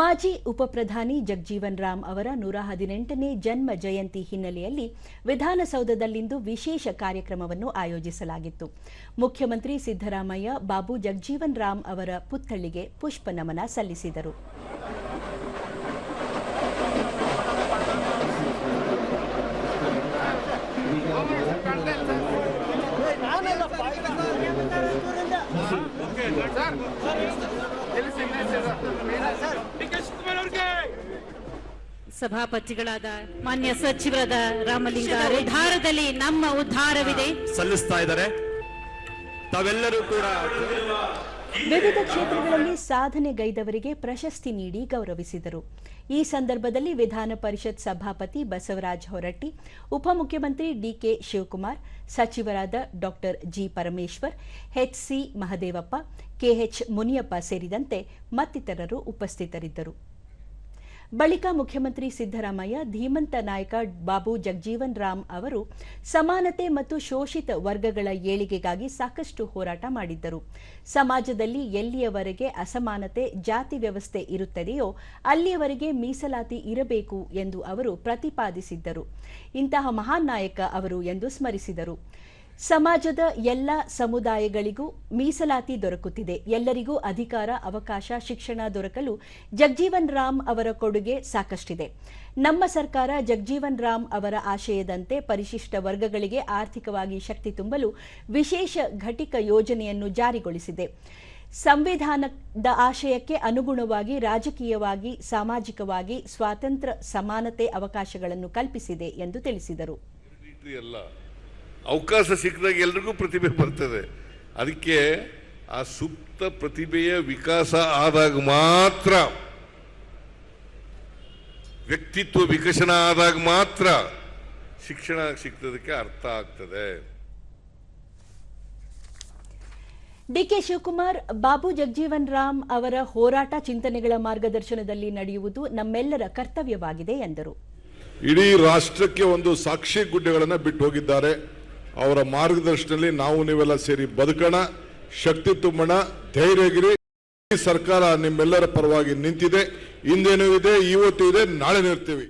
ಮಾಜಿ ಉಪಪ್ರಧಾನಿ ಜಗಜೀವನ್ ರಾಮ್ ಅವರ ನೂರ ಹದಿನೆಂಟನೇ ಜನ್ಮ ಜಯಂತಿ ಹಿನ್ನೆಲೆಯಲ್ಲಿ ವಿಧಾನಸೌಧದಲ್ಲಿಂದು ವಿಶೇಷ ಕಾರ್ಯಕ್ರಮವನ್ನು ಆಯೋಜಿಸಲಾಗಿತ್ತು. ಮುಖ್ಯಮಂತ್ರಿ ಸಿದ್ದರಾಮಯ್ಯ, ಬಾಬು ಜಗಜೀವನ್ ರಾಮ್ ಅವರ ಪುತ್ಥಳಿಗೆ ಪುಷ್ಪ ನಮನ ಸಲ್ಲಿಸಿದರು. ಸಭಾಪತಿಗಳಾದ ಮಾನ್ಯ ಸಚಿವರಾದ ರಾಮಲಿಂಗ ಉದ್ಧಾರದಲ್ಲಿ ನಮ್ಮ ಉದ್ಧಾರವಿದೆ. ಸಲ್ಲಿಸ್ತಾ ಇದ್ದಾರೆ. ತಾವೆಲ್ಲರೂ ಕೂಡ ವಿವಿಧ ಕ್ಷೇತ್ರಗಳಲ್ಲಿ ಸಾಧನೆಗೈದವರಿಗೆ ಪ್ರಶಸ್ತಿ ನೀಡಿ ಗೌರವಿಸಿದರು. ಈ ಸಂದರ್ಭದಲ್ಲಿ ವಿಧಾನ ಪರಿಷತ್ ಸಭಾಪತಿ ಬಸವರಾಜ ಹೊರಟ್ಟಿ ಉಪಮುಖ್ಯಮಂತ್ರಿ ಡಿಕೆ ಶಿವಕುಮಾರ್ ಸಚಿವರಾದ doctor G. Parameshwar HC Mahadevappa KH Muniyappa ಸೇರಿದಂತೆ ಮತ್ತಿತರರು ಉಪಸ್ಥಿತರಿದ್ದರು. ಬಳಿಕ ಮುಖ್ಯಮಂತ್ರಿ ಸಿದ್ದರಾಮಯ್ಯ, ಧೀಮಂತ ನಾಯಕ ಬಾಬು ಜಗಜೀವನ್ ರಾಮ್ ಅವರು ಸಮಾನತೆ ಮತ್ತು ಶೋಷಿತ ವರ್ಗಗಳ ಏಳಿಗೆಗಾಗಿ ಸಾಕಷ್ಟು ಹೋರಾಟ ಮಾಡಿದ್ದರು. ಸಮಾಜದಲ್ಲಿ ಎಲ್ಲಿಯವರೆಗೆ ಅಸಮಾನತೆ, ಜಾತಿ ವ್ಯವಸ್ಥೆ ಇರುತ್ತದೆಯೋ ಅಲ್ಲಿಯವರೆಗೆ ಮೀಸಲಾತಿ ಇರಬೇಕು ಎಂದು ಅವರು ಪ್ರತಿಪಾದಿಸಿದ್ದರು. ಇಂತಹ ಮಹಾನ್ ನಾಯಕ ಅವರು ಎಂದು ಸ್ಮರಿಸಿದರು. ಸಮಾಜದ ಎಲ್ಲ ಸಮುದಾಯಗಳಿಗೂ ಮೀಸಲಾತಿ ದೊರಕುತ್ತಿದೆ. ಎಲ್ಲರಿಗೂ ಅಧಿಕಾರ, ಅವಕಾಶ, ಶಿಕ್ಷಣ ದೊರಕಲು ಜಗಜೀವನ್ ರಾಮ್ ಅವರ ಕೊಡುಗೆ ಸಾಕಷ್ಟಿದೆ. ನಮ್ಮ ಸರ್ಕಾರ ಜಗಜೀವನ್ ರಾಮ್ ಅವರ ಆಶಯದಂತೆ ಪರಿಶಿಷ್ಟ ವರ್ಗಗಳಿಗೆ ಆರ್ಥಿಕವಾಗಿ ಶಕ್ತಿ ತುಂಬಲು ವಿಶೇಷ ಘಟಿಕ ಯೋಜನೆಯನ್ನು ಜಾರಿಗೊಳಿಸಿದೆ. ಸಂವಿಧಾನದ ಆಶಯಕ್ಕೆ ಅನುಗುಣವಾಗಿ ರಾಜಕೀಯವಾಗಿ, ಸಾಮಾಜಿಕವಾಗಿ ಸ್ವಾತಂತ್ರ್ಯ, ಸಮಾನತೆ ಅವಕಾಶಗಳನ್ನು ಕಲ್ಪಿಸಿದೆ ಎಂದು ತಿಳಿಸಿದರು. ಅವಕಾಶ ಸಿಕ್ಕಿದಾಗ ಎಲ್ರಿಗೂ ಪ್ರತಿಭೆ ಬರ್ತದೆ. ಅದಕ್ಕೆ ಆ ಸುಪ್ತ ಪ್ರತಿಭೆಯ ವಿಕಾಸ ಆದಾಗ ಮಾತ್ರ ವ್ಯಕ್ತಿತ್ವ ವಿಕಸನ ಆದಾಗ ಮಾತ್ರ ಶಿಕ್ಷಣ ಸಿಗ್ತದಕ್ಕೆ ಅರ್ಥ ಆಗ್ತದೆ. ಡಿಕೆ ಶಿವಕುಮಾರ್ ಬಾಬು ಜಗಜೀವನ್ ರಾಮ್ ಅವರ ಹೋರಾಟ ಚಿಂತನೆಗಳ ಮಾರ್ಗದರ್ಶನದಲ್ಲಿ ನಡೆಯುವುದು ನಮ್ಮೆಲ್ಲರ ಕರ್ತವ್ಯವಾಗಿದೆ ಎಂದರು. ಇಡೀ ರಾಷ್ಟ್ರಕ್ಕೆ ಒಂದು ಸಾಕ್ಷಿ ಗುಡ್ಡೆಗಳನ್ನು ಬಿಟ್ಟು ಹೋಗಿದ್ದಾರೆ. ಅವರ ಮಾರ್ಗದರ್ಶನದಲ್ಲಿ ನಾವು ನೀವೆಲ್ಲ ಸೇರಿ ಬದುಕೋಣ, ಶಕ್ತಿ ತುಂಬೋಣ ಧೈರ್ಯಗಿರಿ ಸರ್ಕಾರ ನಿಮ್ಮೆಲ್ಲರ ಪರವಾಗಿ ನಿಂತಿದೆ. ಇಂದೇನೂ ಇದೆ, ಇವತ್ತು ಇದೆ, ನಾಳೆ ಇರ್ತೀವಿ